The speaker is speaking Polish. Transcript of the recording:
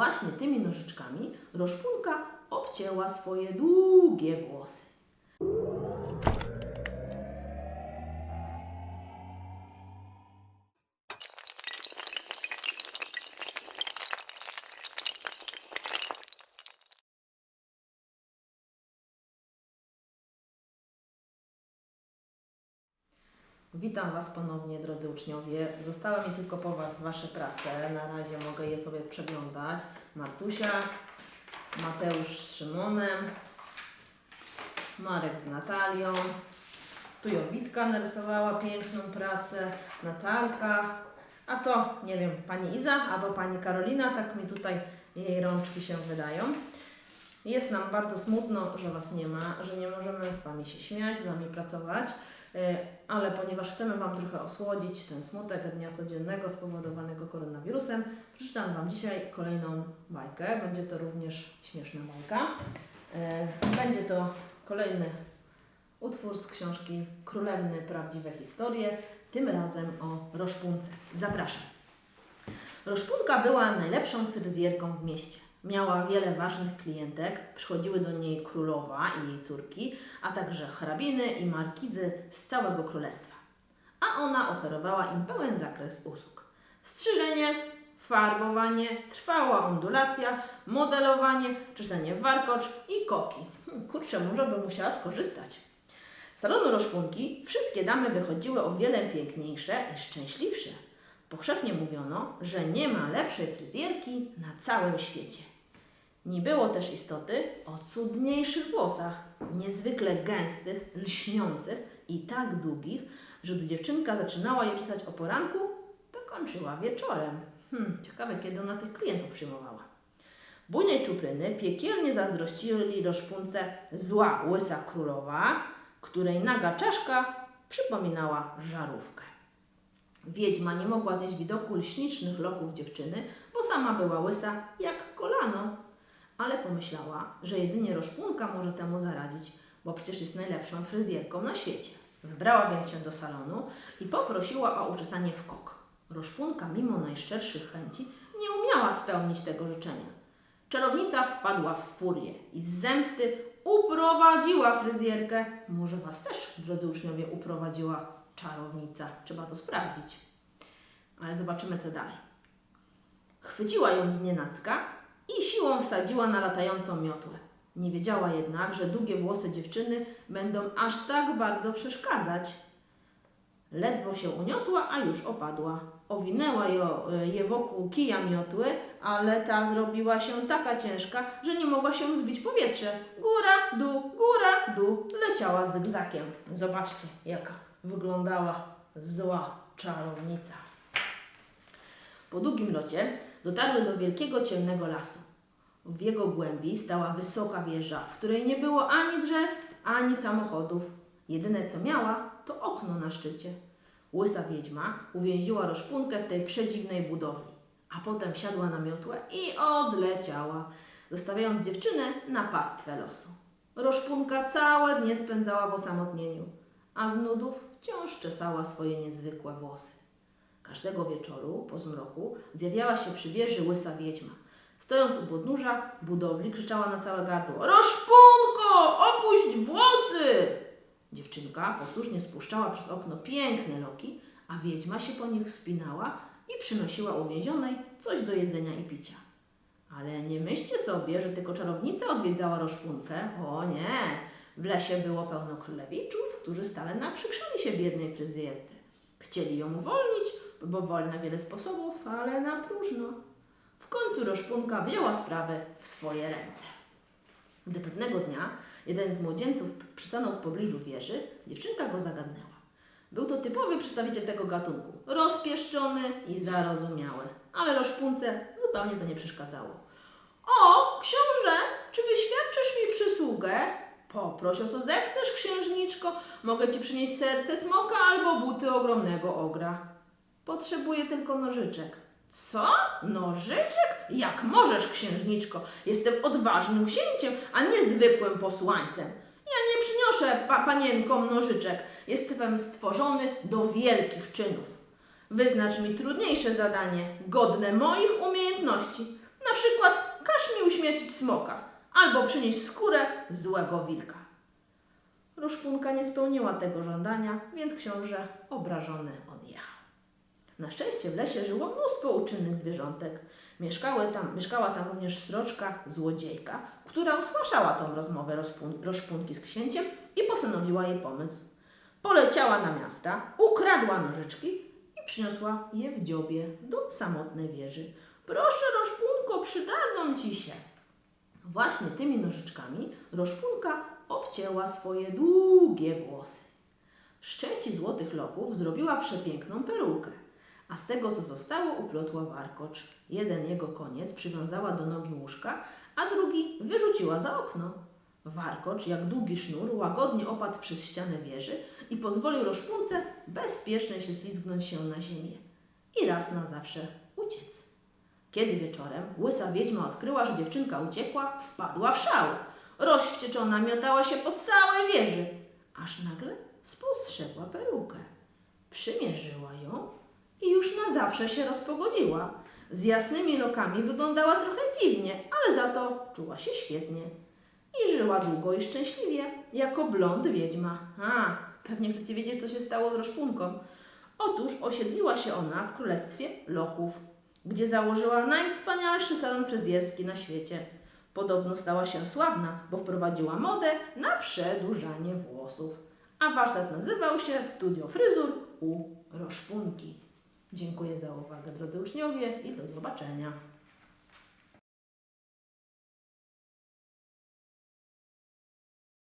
Właśnie tymi nożyczkami Roszpunka obcięła swoje długie włosy. Witam Was ponownie, drodzy uczniowie. Zostały mi tylko po Was Wasze prace. Na razie mogę je sobie przeglądać. Martusia, Mateusz z Szymonem, Marek z Natalią. Tu Jowitka narysowała piękną pracę, Natalka. A to, nie wiem, Pani Iza albo Pani Karolina, tak mi tutaj jej rączki się wydają. Jest nam bardzo smutno, że Was nie ma, że nie możemy z Wami się śmiać, z Wami pracować. E, ale ponieważ chcemy Wam trochę osłodzić ten smutek dnia codziennego spowodowanego koronawirusem, przeczytam Wam dzisiaj kolejną bajkę. Będzie to również śmieszna bajka. E, Będzie to kolejny utwór z książki Królewny Prawdziwe Historie, tym razem o Roszpunce. Zapraszam. Roszpunka była najlepszą fryzjerką w mieście. Miała wiele ważnych klientek, przychodziły do niej królowa i jej córki, a także hrabiny i markizy z całego królestwa. A ona oferowała im pełen zakres usług. Strzyżenie, farbowanie, trwała ondulacja, modelowanie, czesanie warkocz i koki. Hm, Kurczę, może by musiała skorzystać. Z salonu Roszpunki wszystkie damy wychodziły o wiele piękniejsze i szczęśliwsze. Powszechnie mówiono, że nie ma lepszej fryzjerki na całym świecie. Nie było też istoty o cudniejszych włosach, niezwykle gęstych, lśniących i tak długich, że gdy dziewczynka zaczynała je czesać o poranku, to kończyła wieczorem. Hmm, ciekawe, kiedy ona tych klientów przyjmowała. Bujnej czupryny piekielnie zazdrościli roszpunce zła łysa królowa, której naga czaszka przypominała żarówkę. Wiedźma nie mogła zjeść widoku lśnicznych loków dziewczyny, bo sama była łysa jak kolano. Ale pomyślała, że jedynie Roszpunka może temu zaradzić, bo przecież jest najlepszą fryzjerką na świecie. Wybrała więc się do salonu i poprosiła o uczesanie w kok. Roszpunka, mimo najszczerszych chęci, nie umiała spełnić tego życzenia. Czarownica wpadła w furię i z zemsty uprowadziła fryzjerkę. Może Was też, drodzy uczniowie, uprowadziła czarownica. Trzeba to sprawdzić. Ale zobaczymy, co dalej. Chwyciła ją z nienacka i siłą wsadziła na latającą miotłę. Nie wiedziała jednak, że długie włosy dziewczyny będą aż tak bardzo przeszkadzać. Ledwo się uniosła, a już opadła. Owinęła jo, je wokół kija miotły, ale ta zrobiła się taka ciężka, że nie mogła się wzbić w powietrze. Góra, dół, góra, dół. Leciała zygzakiem. Zobaczcie, jaka wyglądała zła czarownica. Po długim locie dotarły do wielkiego ciemnego lasu. W jego głębi stała wysoka wieża, w której nie było ani drzew, ani samochodów. Jedyne co miała, to okno na szczycie. Łysa wiedźma uwięziła roszpunkę w tej przedziwnej budowli, a potem siadła na miotłę i odleciała, zostawiając dziewczynę na pastwę losu. Roszpunka całe dnie spędzała w osamotnieniu, a z nudów wciąż czesała swoje niezwykłe włosy. Każdego wieczoru po zmroku zjawiała się przy wieży łysa wiedźma. Stojąc u podnóża budowli krzyczała na całe gardło Roszpunko, opuść włosy! Dziewczynka posłusznie spuszczała przez okno piękne loki, a wiedźma się po nich wspinała i przynosiła uwięzionej coś do jedzenia i picia. Ale nie myślcie sobie, że tylko czarownica odwiedzała roszpunkę. O nie! W lesie było pełno królewiczów, którzy stale naprzykrzali się biednej fryzjerce. Chcieli ją uwolnić, bo woli na wiele sposobów, ale na próżno. W końcu Roszpunka wzięła sprawę w swoje ręce. Gdy pewnego dnia jeden z młodzieńców przystanął w pobliżu wieży, dziewczynka go zagadnęła. Był to typowy przedstawiciel tego gatunku, rozpieszczony i zarozumiały, ale Roszpunce zupełnie to nie przeszkadzało. O, książę, czy wyświadczysz mi przysługę? Poproś o co zechcesz, księżniczko. Mogę ci przynieść serce smoka albo buty ogromnego ogra. Potrzebuję tylko nożyczek. Co? Nożyczek? Jak możesz, księżniczko? Jestem odważnym księciem, a nie zwykłym posłańcem. Ja nie przyniosę pa panienkom nożyczek. Jestem stworzony do wielkich czynów. Wyznacz mi trudniejsze zadanie, godne moich umiejętności. Na przykład każ mi uśmiercić smoka albo przynieść skórę złego wilka. Ruszpunka nie spełniła tego żądania, więc książę obrażony odjechał. Na szczęście w lesie żyło mnóstwo uczynnych zwierzątek. Mieszkały tam, mieszkała tam również sroczka złodziejka, która usłyszała tą rozmowę rozpun- z księciem i postanowiła jej pomóc. Poleciała na miasta, ukradła nożyczki i przyniosła je w dziobie do samotnej wieży. Proszę, Roszpunko, przydadzą ci się. Właśnie tymi nożyczkami Roszpunka obcięła swoje długie włosy. Z części złotych loków zrobiła przepiękną perukę, a z tego, co zostało, uplotła warkocz. Jeden jego koniec przywiązała do nogi łóżka, a drugi wyrzuciła za okno. Warkocz, jak długi sznur, łagodnie opadł przez ścianę wieży i pozwolił Roszpunce bezpiecznie się slizgnąć się na ziemię i raz na zawsze uciec. Kiedy wieczorem łysa wiedźma odkryła, że dziewczynka uciekła, wpadła w szał. Rozwścieczona miotała się po całej wieży, aż nagle spostrzegła perukę. Przymierzyła ją i już na zawsze się rozpogodziła. Z jasnymi lokami wyglądała trochę dziwnie, ale za to czuła się świetnie. I żyła długo i szczęśliwie, jako blond wiedźma. A, pewnie chcecie wiedzieć, co się stało z Roszpunką. Otóż osiedliła się ona w królestwie Loków, gdzie założyła najwspanialszy salon fryzjerski na świecie. Podobno stała się sławna, bo wprowadziła modę na przedłużanie włosów. A warsztat nazywał się Studio Fryzur u Roszpunki. Dziękuję za uwagę, drodzy uczniowie, i do zobaczenia.